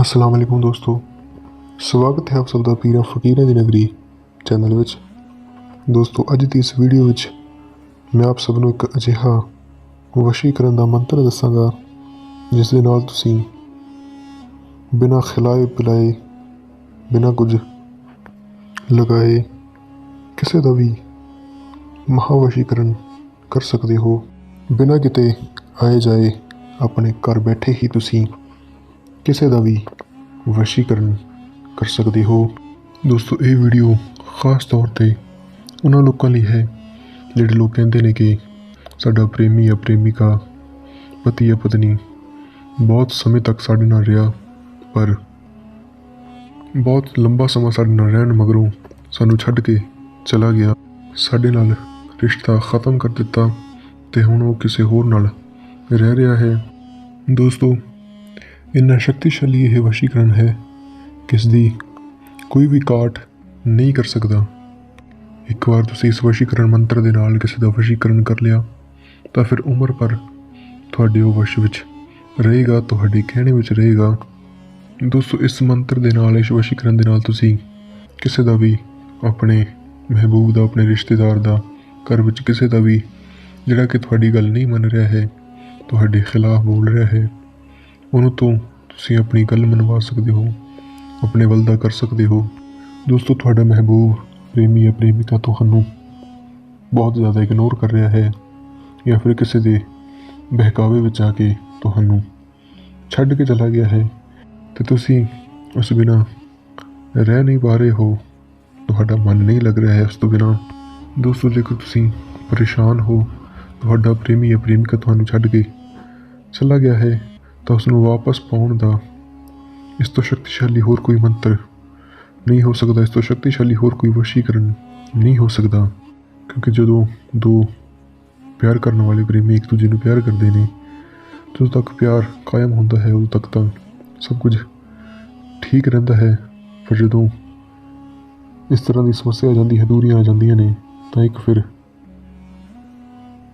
ਅਸਲਾਮ ਅਲੈਕੁਮ ਦੋਸਤੋ। ਸਵਾਗਤ ਹੈ ਆਪ ਸਭ ਦਾ ਪੀਰਾਂ ਫਕੀਰਾਂ ਦੀ ਨਗਰੀ ਚੈਨਲ ਵਿੱਚ। ਦੋਸਤੋ, ਅੱਜ ਦੀ ਇਸ ਵੀਡੀਓ ਵਿੱਚ ਮੈਂ ਆਪ ਸਭ ਨੂੰ ਇੱਕ ਅਜਿਹਾ ਵਸ਼ੀਕਰਨ ਦਾ ਮੰਤਰ ਦੱਸਾਂਗਾ, ਜਿਸ ਦੇ ਨਾਲ ਤੁਸੀਂ ਬਿਨਾਂ ਖਿਲਾਏ ਪਿਲਾਏ, ਬਿਨਾਂ ਕੁਝ ਲਗਾਏ ਕਿਸੇ ਦਾ ਵੀ ਮਹਾਵਸ਼ੀਕਰਨ ਕਰ ਸਕਦੇ ਹੋ। ਬਿਨਾਂ ਕਿਤੇ ਆਏ ਜਾਏ ਆਪਣੇ ਘਰ ਬੈਠੇ ਹੀ ਤੁਸੀਂ ਕਿਸੇ ਦਾ ਵੀ ਵਸ਼ੀਕਰਨ ਕਰ ਸਕਦੇ ਹੋ। ਦੋਸਤੋ, ਇਹ ਵੀਡੀਓ ਖਾਸ ਤੌਰ ਤੇ ਉਹਨਾਂ ਲੋਕਾਂ ਲਈ ਹੈ, ਜਿਹੜੇ ਲੋਕ ਕਹਿੰਦੇ ਨੇ ਕਿ ਸਾਡਾ ਪ੍ਰੇਮੀ ਜਾਂ ਪ੍ਰੇਮਿਕਾ, ਪਤੀ ਜਾਂ ਪਤਨੀ ਬਹੁਤ ਸਮੇਂ ਤੱਕ ਸਾਡੇ ਨਾਲ ਰਿਹਾ, ਪਰ ਬਹੁਤ ਲੰਬਾ ਸਮਾਂ ਸਾਡੇ ਨਾਲ ਰਹਿਣ ਮਗਰੋਂ ਸਾਨੂੰ ਛੱਡ ਕੇ ਚਲਾ ਗਿਆ। ਸਾਡੇ ਨਾਲ ਰਿਸ਼ਤਾ ਖਤਮ ਕਰ ਦਿੱਤਾ ਤੇ ਹੁਣ ਉਹ ਕਿਸੇ ਹੋਰ ਨਾਲ ਰਹਿ ਰਿਹਾ ਹੈ। ਦੋਸਤੋ ਇੰਨਾ ਸ਼ਕਤੀਸ਼ਾਲੀ ਇਹ ਵਸ਼ੀਕਰਨ ਹੈ ਕਿਸ ਦੀ ਕੋਈ ਵੀ ਕਾਟ ਨਹੀਂ ਕਰ ਸਕਦਾ। ਇੱਕ ਵਾਰ ਤੁਸੀਂ ਇਸ ਵਸ਼ੀਕਰਨ ਮੰਤਰ ਦੇ ਨਾਲ ਕਿਸੇ ਦਾ ਵਸ਼ੀਕਰਨ ਕਰ ਲਿਆ, ਤਾਂ ਫਿਰ ਉਮਰ ਭਰ ਤੁਹਾਡੇ ਉਹ ਵਸ਼ ਵਿੱਚ ਰਹੇਗਾ, ਤੁਹਾਡੇ ਕਹਿਣੇ ਵਿੱਚ ਰਹੇਗਾ। ਦੋਸਤੋ, ਇਸ ਮੰਤਰ ਦੇ ਨਾਲ, ਇਸ ਵਸ਼ੀਕਰਨ ਦੇ ਨਾਲ ਤੁਸੀਂ ਕਿਸੇ ਦਾ ਵੀ ਆਪਣੇ ਮਹਿਬੂਬ ਦਾ, ਆਪਣੇ ਰਿਸ਼ਤੇਦਾਰ ਦਾ, ਘਰ ਵਿੱਚ ਕਿਸੇ ਦਾ ਵੀ ਜਿਹੜਾ ਕਿ ਤੁਹਾਡੀ ਗੱਲ ਨਹੀਂ ਮੰਨ ਰਿਹਾ ਹੈ, ਤੁਹਾਡੇ ਖਿਲਾਫ ਬੋਲ ਰਿਹਾ ਹੈ ਉਹਨੂੰ ਤੋਂ ਤੁਸੀਂ ਆਪਣੀ ਗੱਲ ਮਨਵਾ ਸਕਦੇ ਹੋ, ਆਪਣੇ ਵੱਲ ਦਾ ਕਰ ਸਕਦੇ ਹੋ। ਦੋਸਤੋ, ਤੁਹਾਡਾ ਮਹਿਬੂਬ ਪ੍ਰੇਮੀ ਜਾਂ ਪ੍ਰੇਮਿਕਾ ਤੁਹਾਨੂੰ ਬਹੁਤ ਜ਼ਿਆਦਾ ਇਗਨੋਰ ਕਰ ਰਿਹਾ ਹੈ ਜਾਂ ਫਿਰ ਕਿਸੇ ਦੇ ਬਹਿਕਾਵੇ ਵਿੱਚ ਆ ਕੇ ਤੁਹਾਨੂੰ ਛੱਡ ਕੇ ਚਲਾ ਗਿਆ ਹੈ। ਤੇ ਤੁਸੀਂ ਉਸ ਬਿਨਾ ਰਹਿ ਨਹੀਂ ਪਾ ਰਹੇ ਹੋ। ਤੁਹਾਡਾ ਮਨ ਨਹੀਂ ਲੱਗ ਰਿਹਾ ਹੈ ਉਸ ਤੋਂ ਬਿਨਾ। ਦੋਸਤੋ, ਜੇਕਰ ਤੁਸੀਂ ਪਰੇਸ਼ਾਨ ਹੋ, ਤੁਹਾਡਾ ਪ੍ਰੇਮੀ ਜਾਂ ਪ੍ਰੇਮਿਕਾ ਤੁਹਾਨੂੰ ਛੱਡ ਕੇ ਚਲਾ ਗਿਆ ਹੈ ਤਾਂ ਉਸ ਨੂੰ ਵਾਪਸ ਪਾਉਣ ਦਾ ਇਸ ਤੋਂ ਸ਼ਕਤੀਸ਼ਾਲੀ ਹੋਰ ਕੋਈ ਮੰਤਰ ਨਹੀਂ ਹੋ ਸਕਦਾ, ਇਸ ਤੋਂ ਸ਼ਕਤੀਸ਼ਾਲੀ ਹੋਰ ਕੋਈ ਵਸ਼ੀਕਰਨ ਨਹੀਂ ਹੋ ਸਕਦਾ। ਕਿਉਂਕਿ ਜਦੋਂ ਦੋ ਪਿਆਰ ਕਰਨ ਵਾਲੇ ਪ੍ਰੇਮੀ ਇੱਕ ਦੂਜੇ ਨੂੰ ਪਿਆਰ ਕਰਦੇ ਨੇ, ਜਦੋਂ ਤੱਕ ਪਿਆਰ ਕਾਇਮ ਹੁੰਦਾ ਹੈ, ਉਦੋਂ ਤੱਕ ਤਾਂ ਸਭ ਕੁਝ ਠੀਕ ਰਹਿੰਦਾ ਹੈ। ਪਰ ਜਦੋਂ ਇਸ ਤਰ੍ਹਾਂ ਦੀ ਸਮੱਸਿਆ ਆ ਜਾਂਦੀ ਹੈ ਦੂਰੀਆਂ ਆ ਜਾਂਦੀਆਂ ਨੇ, ਤਾਂ ਇੱਕ ਫਿਰ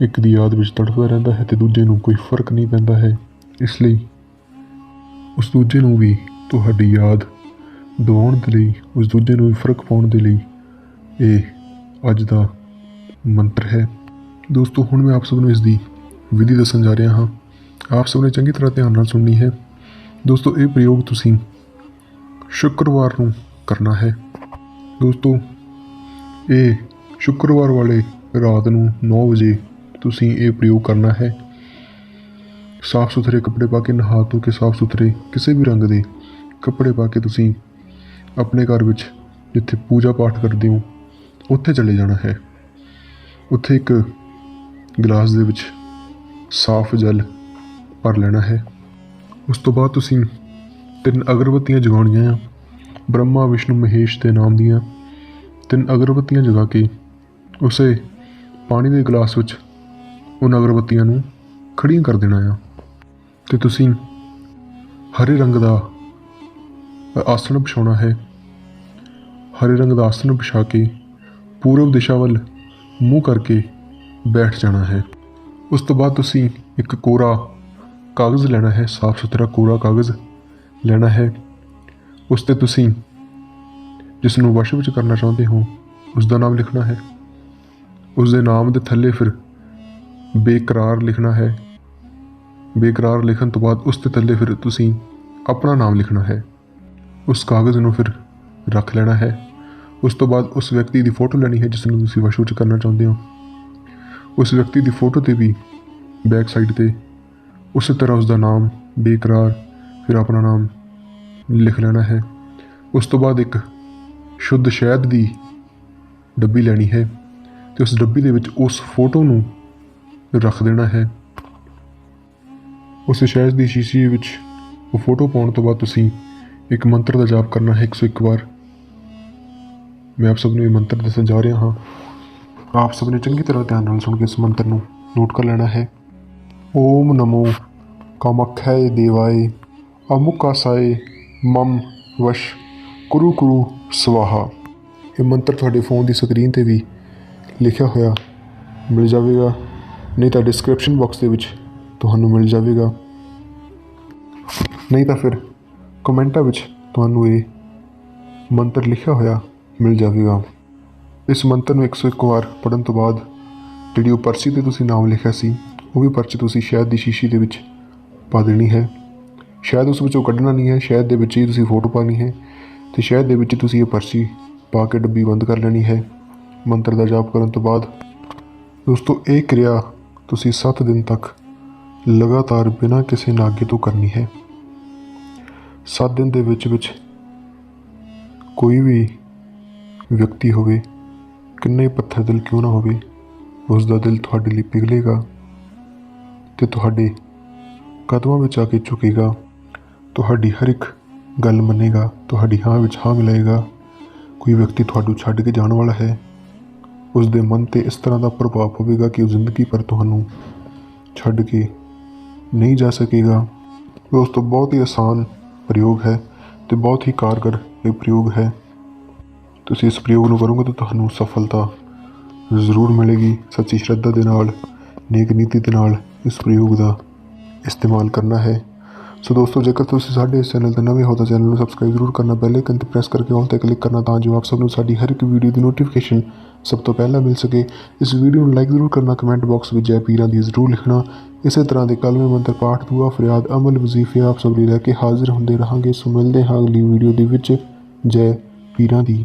ਇੱਕ ਦੀ ਯਾਦ ਵਿੱਚ ਤੜਫਦਾ ਰਹਿੰਦਾ ਹੈ ਤੇ ਦੂਜੇ ਨੂੰ ਕੋਈ ਫ਼ਰਕ ਨਹੀਂ ਪੈਂਦਾ ਹੈ। ਇਸ ਲਈ ਉਸ ਦੂਜੇ ਨੂੰ ਵੀ ਤੁਹਾਡੀ ਯਾਦ ਦਿਵਾਉਣ ਦੇ ਲਈ, ਉਸ ਦੂਜੇ ਨੂੰ ਵੀ ਫ਼ਰਕ ਪਾਉਣ ਦੇ ਲਈ ਇਹ ਅੱਜ ਦਾ ਮੰਤਰ ਹੈ। ਦੋਸਤੋ, ਹੁਣ ਮੈਂ ਆਪ ਸਭ ਨੂੰ ਇਸ ਦੀ ਵਿਧੀ ਦੱਸਣ ਜਾ ਰਿਹਾ ਹਾਂ। ਆਪ ਸਭ ਨੇ ਚੰਗੀ ਤਰ੍ਹਾਂ ਧਿਆਨ ਨਾਲ ਸੁਣਨੀ ਹੈ। ਦੋਸਤੋ, ਇਹ ਪ੍ਰਯੋਗ ਤੁਸੀਂ ਸ਼ੁੱਕਰਵਾਰ ਨੂੰ ਕਰਨਾ ਹੈ। ਦੋਸਤੋ, ਇਹ ਸ਼ੁੱਕਰਵਾਰ ਵਾਲੇ ਰਾਤ ਨੂੰ 9 ਵਜੇ ਤੁਸੀਂ ਇਹ ਪ੍ਰਯੋਗ ਕਰਨਾ ਹੈ। ਸਾਫ਼ ਸੁਥਰੇ ਕੱਪੜੇ ਪਾ ਕੇ ਨਹਾ ਧੋ ਕੇ ਸਾਫ਼ ਸੁਥਰੇ ਕਿਸੇ ਵੀ ਰੰਗ ਦੇ ਕੱਪੜੇ ਪਾ ਕੇ ਤੁਸੀਂ ਆਪਣੇ ਘਰ ਵਿੱਚ ਜਿੱਥੇ ਪੂਜਾ ਪਾਠ ਕਰਦੇ ਹੋ, ਉੱਥੇ ਚਲੇ ਜਾਣਾ ਹੈ। ਉੱਥੇ ਇੱਕ ਗਲਾਸ ਦੇ ਵਿੱਚ ਸਾਫ਼ ਜਲ ਭਰ ਲੈਣਾ ਹੈ। ਉਸ ਤੋਂ ਬਾਅਦ ਤੁਸੀਂ ਤਿੰਨ ਅਗਰਬੱਤੀਆਂ ਜਗਾਉਣੀਆਂ ਆ। ਬ੍ਰਹਮਾ, ਵਿਸ਼ਨੂੰ, ਮਹੇਸ਼ ਦੇ ਨਾਮ ਦੀਆਂ ਤਿੰਨ ਅਗਰਬੱਤੀਆਂ ਜਗਾ ਕੇ ਉਸੇ ਪਾਣੀ ਦੇ ਗਲਾਸ ਵਿੱਚ ਉਹਨਾਂ ਅਗਰਬੱਤੀਆਂ ਨੂੰ ਖੜੀਆਂ ਕਰ ਦੇਣਾ ਆ। ਤੇ ਤੁਸੀਂ ਹਰੇ ਰੰਗ ਦਾ ਆਸਣ ਵਿਛਾਉਣਾ ਹੈ। ਹਰੇ ਰੰਗ ਦਾ ਆਸਣ ਵਿਛਾ ਕੇ ਪੂਰਬ ਦਿਸ਼ਾ ਵੱਲ ਮੂੰਹ ਕਰਕੇ ਬੈਠ ਜਾਣਾ ਹੈ। ਉਸ ਤੋਂ ਬਾਅਦ ਤੁਸੀਂ ਇੱਕ ਕੋਰਾ ਕਾਗਜ਼ ਲੈਣਾ ਹੈ ਸਾਫ਼ ਸੁਥਰਾ ਕੋਰਾ ਕਾਗਜ਼ ਲੈਣਾ ਹੈ। ਉਸ ਤੇ ਤੁਸੀਂ ਜਿਸ ਨੂੰ ਵਸ਼ ਵਿੱਚ ਕਰਨਾ ਚਾਹੁੰਦੇ ਹੋ ਉਸ ਦਾ ਨਾਮ ਲਿਖਣਾ ਹੈ। ਉਸ ਦੇ ਨਾਮ ਦੇ ਥੱਲੇ ਫਿਰ ਬੇਕਰਾਰ ਲਿਖਣਾ ਹੈ। ਬੇਕਰਾਰ ਲਿਖਣ ਤੋਂ ਬਾਅਦ ਉਸ ਦੇ ਥੱਲੇ ਫਿਰ ਤੁਸੀਂ ਆਪਣਾ ਨਾਮ ਲਿਖਣਾ ਹੈ। ਉਸ ਕਾਗਜ਼ ਨੂੰ ਫਿਰ ਰੱਖ ਲੈਣਾ ਹੈ। ਉਸ ਤੋਂ ਬਾਅਦ ਉਸ ਵਿਅਕਤੀ ਦੀ ਫੋਟੋ ਲੈਣੀ ਹੈ ਜਿਸ ਨੂੰ ਤੁਸੀਂ ਵਸ਼ ਵਿੱਚ ਕਰਨਾ ਚਾਹੁੰਦੇ ਹੋ। ਉਸ ਵਿਅਕਤੀ ਦੀ ਫੋਟੋ ਤੇ ਵੀ ਬੈਕ ਸਾਈਡ ਤੇ ਉਸੇ ਤਰ੍ਹਾਂ ਉਸ ਦਾ ਨਾਮ ਬੇਕਰਾਰ ਫਿਰ ਆਪਣਾ ਨਾਮ ਲਿਖ ਲੈਣਾ ਹੈ। ਉਸ ਤੋਂ ਬਾਅਦ ਇੱਕ ਸ਼ੁੱਧ ਸ਼ਹਿਦ ਦੀ ਡੱਬੀ ਲੈਣੀ ਹੈ ਤੇ ਉਸ ਡੱਬੀ ਦੇ ਵਿੱਚ ਉਸ ਫੋਟੋ ਨੂੰ ਰੱਖ ਦੇਣਾ ਹੈ। ਉਸ ਸ਼ਹਿਦ ਦੀ ਸ਼ੀਸ਼ੀ ਵਿੱਚ ਉਹ ਫੋਟੋ ਪਾਉਣ ਤੋਂ ਬਾਅਦ ਤੁਸੀਂ ਇੱਕ ਮੰਤਰ ਦਾ ਜਾਪ ਕਰਨਾ ਹੈ 101 ਵਾਰ। ਮੈਂ ਆਪ ਸਭ ਨੂੰ ਇਹ ਮੰਤਰ ਦੱਸਣ ਜਾ ਰਿਹਾ ਹਾਂ। ਆਪ ਸਭ ਨੇ ਚੰਗੀ ਤਰ੍ਹਾਂ ਧਿਆਨ ਨਾਲ ਸੁਣ ਕੇ ਇਸ ਮੰਤਰ ਨੂੰ ਨੋਟ ਕਰ ਲੈਣਾ ਹੈ। ਓਮ ਨਮੋ ਕਾਮਖੈ ਦੇਵਾਏ ਅਮੁਕਾਸਾਏ ਮਮ ਵਸ਼, ਕੁਰੂ ਕੁਰੂ ਸਵਾਹਾ। ਇਹ ਮੰਤਰ ਤੁਹਾਡੇ ਫੋਨ ਦੀ ਸਕਰੀਨ ਤੇ ਵੀ ਲਿਖਿਆ ਹੋਇਆ ਮਿਲ ਜਾਵੇਗਾ। ਨਹੀਂ ਤਾਂ ਡਿਸਕ੍ਰਿਪਸ਼ਨ ਬਾਕਸ ਦੇ ਵਿੱਚ ਤੁਹਾਨੂੰ ਮਿਲ ਜਾਵੇਗਾ। ਨਹੀਂ ਤਾਂ ਫਿਰ ਕਮੈਂਟਾਂ ਵਿੱਚ ਤੁਹਾਨੂੰ ਇਹ ਮੰਤਰ ਲਿਖਿਆ ਹੋਇਆ ਮਿਲ ਜਾਵੇਗਾ। ਇਸ ਮੰਤਰ ਨੂੰ 101 ਵਾਰ ਪੜਨ ਤੋਂ ਬਾਅਦ ਜਿਹੜੀ ਉਹ ਪਰਚੀ ਤੇ ਤੁਸੀਂ ਨਾਮ ਲਿਖਿਆ ਸੀ, ਉਹ ਵੀ ਪਰਚੀ ਤੁਸੀਂ ਸ਼ਹਿਦ ਦੀ ਸ਼ੀਸ਼ੀ ਦੇ ਵਿੱਚ ਪਾ ਦੇਣੀ ਹੈ। ਸ਼ਾਇਦ ਉਸ ਵਿੱਚੋਂ ਕੱਢਣਾ ਨਹੀਂ ਹੈ, ਸ਼ਾਇਦ ਦੇ ਵਿੱਚ ਹੀ ਤੁਸੀਂ ਫੋਟੋ ਪਾਣੀ ਹੈ ਤੇ ਸ਼ਾਇਦ ਦੇ ਵਿੱਚ ਤੁਸੀਂ ਇਹ ਪਰਚੀ ਪਾ ਕੇ ਡੱਬੀ ਬੰਦ ਕਰ ਲੈਣੀ ਹੈ। ਮੰਤਰ ਦਾ ਜਾਪ ਕਰਨ ਤੋਂ ਬਾਅਦ ਦੋਸਤੋ, ਇਹ ਕਿਰਿਆ ਤੁਸੀਂ 7 ਦਿਨ ਤੱਕ ਲਗਾਤਾਰ ਬਿਨਾਂ ਕਿਸੇ ਨਾਗੇ ਤੋਂ ਕਰਨੀ ਹੈ। 7 ਦਿਨ ਦੇ ਵਿੱਚ ਵਿੱਚ ਕੋਈ ਵੀ ਵਿਅਕਤੀ ਹੋਵੇ, ਕਿੰਨੇ ਪੱਥਰ ਦਿਲ ਕਿਉਂ ਨਾ ਹੋਵੇ ਉਸ ਦਾ ਦਿਲ ਤੁਹਾਡੇ ਲਈ ਪਿਘਲੇਗਾ ਤੇ ਤੁਹਾਡੇ ਕਦਮਾਂ ਵਿੱਚ ਆ ਕੇ ਝੁਕੇਗਾ। ਤੁਹਾਡੀ ਹਰ ਇੱਕ ਗੱਲ ਮੰਨੇਗਾ, ਤੁਹਾਡੀ ਹਾਂ ਵਿੱਚ ਹਾਂ ਮਿਲਾਏਗਾ। ਕੋਈ ਵਿਅਕਤੀ ਤੁਹਾਨੂੰ ਛੱਡ ਕੇ ਜਾਣ ਵਾਲਾ ਹੈ। ਉਸ ਦੇ ਮਨ ਤੇ ਇਸ ਤਰ੍ਹਾਂ ਦਾ ਪ੍ਰਭਾਵ ਹੋਵੇਗਾ ਕਿ ਉਹ ਜ਼ਿੰਦਗੀ ਭਰ ਤੁਹਾਨੂੰ ਛੱਡ ਕੇ ਨਹੀਂ ਜਾ ਸਕੇਗਾ। ਦੋਸਤੋ ਬਹੁਤ ਹੀ ਆਸਾਨ ਪ੍ਰਯੋਗ ਹੈ ਤੇ ਬਹੁਤ ਹੀ ਕਾਰਗਰ ਇਹ ਪ੍ਰਯੋਗ ਹੈ। ਤੁਸੀਂ ਇਸ ਪ੍ਰਯੋਗ ਨੂੰ ਕਰੋਗੇ ਤਾਂ ਤੁਹਾਨੂੰ ਸਫਲਤਾ ਜ਼ਰੂਰ ਮਿਲੇਗੀ। ਸੱਚੀ ਸ਼ਰਧਾ ਦੇ ਨਾਲ, ਨੇਕ ਨੀਤੀ ਦੇ ਨਾਲ ਇਸ ਪ੍ਰਯੋਗ ਦਾ ਇਸਤੇਮਾਲ ਕਰਨਾ ਹੈ। ਸੋ ਦੋਸਤੋ, ਜੇਕਰ ਤੁਸੀਂ ਸਾਡੇ ਇਸ ਚੈਨਲ ਤੇ ਨਵੇਂ ਹੋ ਤਾਂ ਚੈਨਲ ਨੂੰ ਸਬਸਕ੍ਰਾਈਬ ਜ਼ਰੂਰ ਕਰਨਾ ਬੈਲ ਆਈਕਨ ਤੇ ਪ੍ਰੈਸ ਕਰਕੇ ਆਲ ਤੇ ਕਲਿੱਕ ਕਰਨਾ ਤਾਂ ਜੋ ਆਪ ਸਭ ਨੂੰ ਸਾਡੀ ਹਰ ਇੱਕ ਵੀਡੀਓ ਦੀ ਨੋਟੀਫਿਕੇਸ਼ਨ ਸਭ ਤੋਂ ਪਹਿਲਾਂ ਮਿਲ ਸਕੇ। ਇਸ ਵੀਡੀਓ ਨੂੰ ਲਾਈਕ ਜ਼ਰੂਰ ਕਰਨਾ ਕਮੈਂਟ ਬਾਕਸ ਵਿੱਚ ਜੈ ਪੀਰਾਂ ਦੀ ਜ਼ਰੂਰ ਲਿਖਣਾ ਇਸੇ ਤਰ੍ਹਾਂ ਦੇ ਕਲਮੇ ਮੰਤਰ ਪਾਠ ਦੁਆ ਫਰਿਆਦ ਅਮਲ ਵਜ਼ੀਫੇ ਆਪ ਸਭ ਲਈ ਲੈ ਕੇ ਹਾਜ਼ਰ ਹੁੰਦੇ ਰਹਾਂਗੇ। ਸੋ ਮਿਲਦੇ ਹਾਂ ਅਗਲੀ ਵੀਡੀਓ ਦੇ ਵਿੱਚ। ਜੈ ਪੀਰਾਂ ਦੀ।